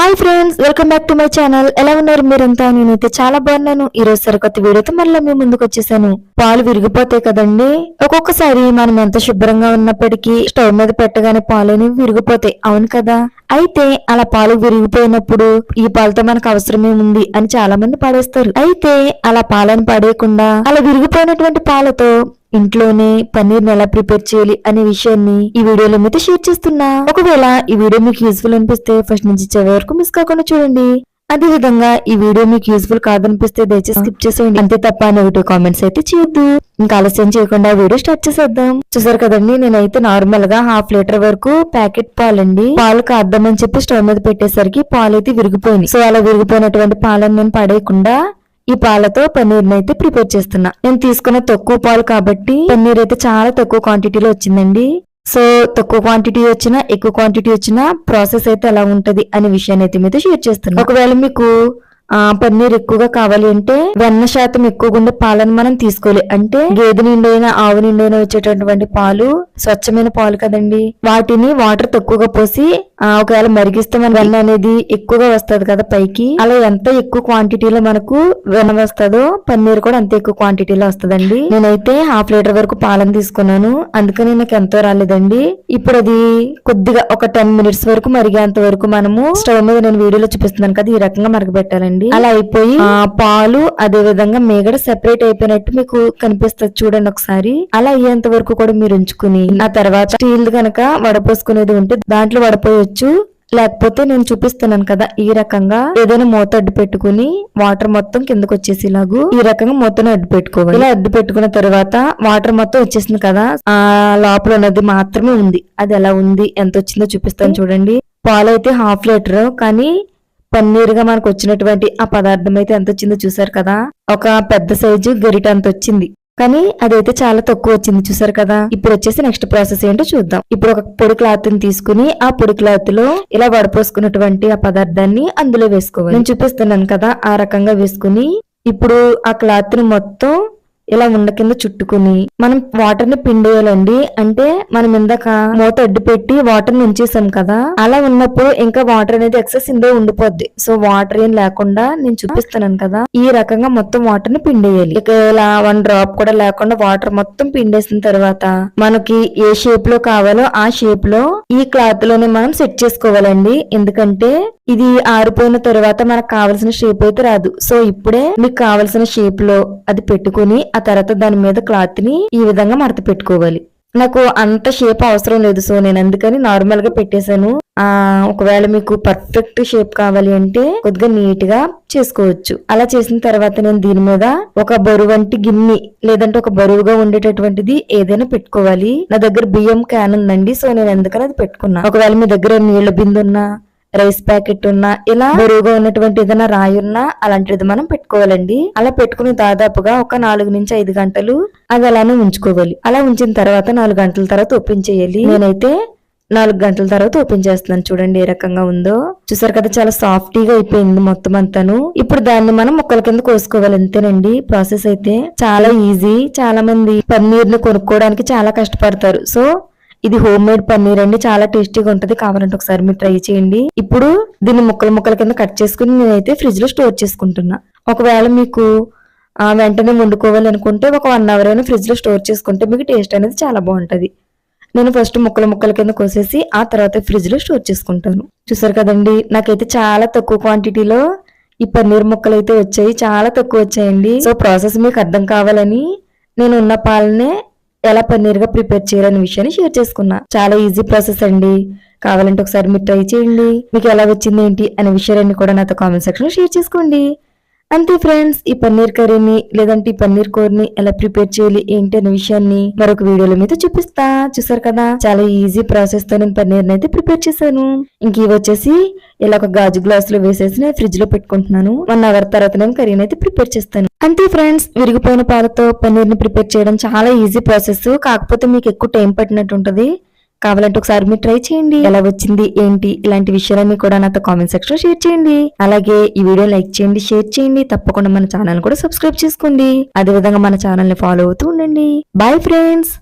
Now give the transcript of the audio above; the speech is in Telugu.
Hi friends welcome back to my channel ఎలా ఉన్నారు మీరంతా? నేనైతే చాలా బాగున్నాను. ఈరోజు సరికొత్త వీడియోతో మళ్ళీ మీ ముందుకు వచ్చేసాను. పాలు విరిగిపోతాయి కదండి? ఒక్కొక్కసారి మనం ఎంత శుభ్రంగా ఉన్నప్పటికీ స్టవ్ మీద పెట్టగానే పాలు అనేవి విరిగిపోతాయి. అవును కదా? అయితే అలా పాలు విరిగిపోయినప్పుడు ఈ పాలతో మనకు అవసరమే ఉంది అని చాలా మంది పడేస్తారు. అయితే అలా పాలను పడేయకుండా అలా విరిగిపోయినటువంటి పాలతో ఇంట్లోనే పన్నీర్ ఎలా ప్రిపేర్ చేయాలి అనే విషయాన్ని ఈ వీడియోలో మీతో షేర్ చేస్తున్నా. ఒకవేళ ఈ వీడియో మీకు యూస్ఫుల్ అనిపిస్తే ఫస్ట్ నుంచి చివరి వరకు మిస్ కాకుండా చూడండి. అదే విధంగా ఈ వీడియో మీకు యూస్ఫుల్ కాదనిపిస్తే దయచేసి స్కిప్ చేసేయండి. అంతే తప్ప నెగిటివ్ కామెంట్స్ అయితే చేయొద్దు. ఇంకా ఆలస్యం చేయకుండా వీడియో స్టార్ట్ చేసేద్దాం. చూసారు కదండి నేనైతే నార్మల్గా హాఫ్ లీటర్ వరకు ప్యాకెట్ పాలండి. పాలు కాద్దామని చెప్పి స్టవ్ మీద పెట్టేసరికి పాలు అయితే విరిగిపోయింది. సో అలా విరిగిపోయినటువంటి పాలను నేను పడేయకుండా ఈ పాలతో పన్నీర్ అయితే ప్రిపేర్ చేస్తున్నా. నేను తీసుకున్న తక్కువ పాలు కాబట్టి పన్నీర్ అయితే చాలా తక్కువ క్వాంటిటీలో వచ్చిందండి. సో తక్కువ క్వాంటిటీ వచ్చినా ఎక్కువ క్వాంటిటీ వచ్చినా ప్రాసెస్ అయితే ఎలా ఉంటది అనే విషయాన్ని అయితే మీద షేర్ చేస్తున్నా. ఒకవేళ మీకు పన్నీర్ ఎక్కువగా కావాలి అంటే వెన్న శాతం ఎక్కువగా ఉండే పాలను మనం తీసుకోవాలి. అంటే గేదె నిండైనా ఆవు నిండైనా వచ్చేటటువంటి పాలు స్వచ్ఛమైన పాలు కదండి. వాటిని వాటర్ తక్కువగా పోసి ఒకవేళ మరిగిస్తే మన వెన్న అనేది ఎక్కువగా వస్తుంది కదా పైకి. అలా ఎంత ఎక్కువ క్వాంటిటీలో మనకు వెన్న వస్తుందో పన్నీర్ కూడా అంత ఎక్కువ క్వాంటిటీలో వస్తుందండి. నేనైతే హాఫ్ లీటర్ వరకు పాలను తీసుకున్నాను. అందుకని నాకు ఎంతో రాలేదండి. ఇప్పుడు అది కొద్దిగా ఒక టెన్ మినిట్స్ వరకు మరిగేంత వరకు మనము స్టవ్ మీద నేను వీడియోలో చూపిస్తున్నాను కదా ఈ రకంగా మరగబెట్టాలండి. అలా అయిపోయి ఆ పాలు అదే విధంగా మేగడ సెపరేట్ అయిపోయినట్టు మీకు కనిపిస్తుంది చూడండి ఒకసారి. అలా అయ్యేంత వరకు కూడా మీరు ఉంచుకుని ఆ తర్వాత స్టీల్ కనుక వడపోసుకునేది ఉంటే దాంట్లో వడపోయొచ్చు. లేకపోతే నేను చూపిస్తున్నాను కదా ఈ రకంగా ఏదైనా మూత అడ్డు పెట్టుకుని వాటర్ మొత్తం కిందకు వచ్చేసేలాగు ఈ రకంగా మూతను అడ్డు పెట్టుకోవాలి. ఇలా అడ్డు పెట్టుకున్న తర్వాత వాటర్ మొత్తం వచ్చేసింది కదా ఆ లోపల ఉన్నది మాత్రమే ఉంది. అది ఎలా ఉంది ఎంత వచ్చిందో చూపిస్తాను చూడండి. పాలు అయితే హాఫ్ లీటర్ కానీ పన్నీరుగా మనకు వచ్చినటువంటి ఆ పదార్థం అయితే ఎంత వచ్చిందో చూసారు కదా? ఒక పెద్ద సైజు గరిట అంత వచ్చింది. కానీ అదైతే చాలా తక్కువ వచ్చింది చూసారు కదా? ఇప్పుడు వచ్చేసి నెక్స్ట్ ప్రాసెస్ ఏంటో చూద్దాం. ఇప్పుడు ఒక పొడి క్లాత్ని తీసుకుని ఆ పొడి క్లాత్లో ఇలా వడపోసుకున్నటువంటి ఆ పదార్థాన్ని అందులో వేసుకోవాలి. నేను చూపిస్తున్నాను కదా ఆ రకంగా వేసుకుని ఇప్పుడు ఆ క్లాత్ని మొత్తం ఇలా ఉండ కింద చుట్టుకుని మనం వాటర్ని పిండేయాలండి. అంటే మనం ఇందాక మూత అడ్డు పెట్టి వాటర్ని ఉంచేసాం కదా అలా ఉన్నప్పుడు ఇంకా వాటర్ అనేది ఎక్సెస్ ఇందో ఉండిపోద్ది. సో వాటర్ ఏం లేకుండా నేను చూపిస్తున్నాను కదా ఈ రకంగా మొత్తం వాటర్ని పిండేయాలి. ఇక ఇలా వన్ డ్రాప్ కూడా లేకుండా వాటర్ మొత్తం పిండేసిన తర్వాత మనకి ఏ షేప్లో కావాలో ఆ షేప్లో ఈ క్లాత్లోనే మనం సెట్ చేసుకోవాలండి. ఎందుకంటే ఇది ఆరిపోయిన తర్వాత మనకు కావలసిన షేప్ అయితే రాదు. సో ఇప్పుడే మీకు కావలసిన షేప్లో అది పెట్టుకుని ఆ తర్వాత దాని మీద క్లాత్ని ఈ విధంగా మడత పెట్టుకోవాలి. నాకు అంత షేప్ అవసరం లేదు సో నేను అందుకని నార్మల్గా పెట్టేశాను. ఆ ఒకవేళ మీకు పర్ఫెక్ట్ షేప్ కావాలి అంటే కొద్దిగా నీట్గా చేసుకోవచ్చు. అలా చేసిన తర్వాత నేను దీని మీద ఒక బరువంటి గిన్నె లేదంటే ఒక బరువుగా ఉండేటటువంటిది ఏదైనా పెట్టుకోవాలి. నా దగ్గర బియ్యం క్యాన్ ఉందండి సో నేను ఎందుకని అది పెట్టుకున్నా? ఒకవేళ మీ దగ్గర నీళ్ళ బిందు ఉన్నా రైస్ ప్యాకెట్ ఉన్నా ఇలా బరువుగా ఉన్నటువంటి ఏదైనా రాయి అలాంటిది మనం పెట్టుకోవాలండి. అలా పెట్టుకుని దాదాపుగా ఒక నాలుగు నుంచి ఐదు గంటలు అది అలానే ఉంచుకోవాలి. అలా ఉంచిన తర్వాత నాలుగు గంటల తర్వాత ఓపెన్ చేయాలి. నేనైతే నాలుగు గంటల తర్వాత ఓపెన్ చేస్తున్నాను. చూడండి ఏ రకంగా ఉందో. చూసారు కదా చాలా సాఫ్టీగా అయిపోయింది మొత్తం అంతాను. ఇప్పుడు దాన్ని మనం ముక్కల కింద కోసుకోవాలి అంతేనండి. ప్రాసెస్ అయితే చాలా ఈజీ. చాలా మంది పన్నీర్ని కొనుక్కోవడానికి చాలా కష్టపడతారు. సో ఇది హోమ్ మేడ్ పన్నీర్ అండి. చాలా టేస్టీగా ఉంటుంది. కావాలంటే ఒకసారి మీరు ట్రై చేయండి. ఇప్పుడు దీన్ని ముక్కలు ముక్కల కింద కట్ చేసుకుని నేనైతే ఫ్రిడ్జ్లో స్టోర్ చేసుకుంటున్నా. ఒకవేళ మీకు వెంటనే వండుకోవాలి అనుకుంటే ఒక వన్ అవర్ అయినా ఫ్రిడ్జ్లో స్టోర్ చేసుకుంటే మీకు టేస్ట్ అనేది చాలా బాగుంటుంది. నేను ఫస్ట్ ముక్కల ముక్కల కింద కోసేసి ఆ తర్వాత ఫ్రిడ్జ్లో స్టోర్ చేసుకుంటాను. చూసారు కదండి నాకైతే చాలా తక్కువ క్వాంటిటీలో ఈ పన్నీర్ ముక్కలు అయితే వచ్చాయి. చాలా తక్కువ వచ్చాయండి. సో ప్రాసెస్ మీకు అర్థం కావాలని నేను ఉన్న పాలనే ఎలా పన్నీర్గా ప్రిపేర్ చేయాలనే విషయాన్ని షేర్ చేసుకున్నా. చాలా ఈజీ ప్రాసెస్ అండి. కావాలంటే ఒకసారి మీరు ట్రై చేయండి. మీకు ఎలా వచ్చింది ఏంటి అనే విషయాలన్నీ కూడా నాతో కామెంట్ సెక్షన్ షేర్ చేసుకోండి. అంతే ఫ్రెండ్స్ ఈ పన్నీర్ కర్రీని లేదంటే ఈ పన్నీర్ కూరని ఎలా ప్రిపేర్ చేయాలి ఏంటి అనే విషయాన్ని మరొక వీడియోలో మీతో చూపిస్తా. చూసారు కదా? చాలా ఈజీ ప్రాసెస్తో నేను పన్నీర్ అయితే ప్రిపేర్ చేశాను. ఇంక ఇవి వచ్చేసి ఇలా ఒక గాజు గ్లాస్లో వేసేసి నేను ఫ్రిడ్జ్లో పెట్టుకుంటున్నాను. వన్ అవర్ తర్వాత నేను కర్రీని అయితే ప్రిపేర్ చేస్తాను. అంతే ఫ్రెండ్స్ విరిగిపోయిన పాలతో పన్నీర్ని ప్రిపేర్ చేయడం చాలా ఈజీ ప్రాసెస్ కాకపోతే మీకు ఎక్కువ టైం పట్టినట్టు ఉంటది. కావాలంటే ఒకసారి మీరు ట్రై చేయండి. ఎలా వచ్చింది ఏంటి ఇలాంటి విషయాలన్నీ కూడా నాతో కామెంట్ సెక్షన్ షేర్ చేయండి. అలాగే ఈ వీడియో లైక్ చేయండి షేర్ చేయండి. తప్పకుండా మన ఛానల్ కూడా సబ్స్క్రైబ్ చేసుకోండి. అదే విధంగా మన ఛానల్ని ఫాలో అవుతూ ఉండండి. Bye friends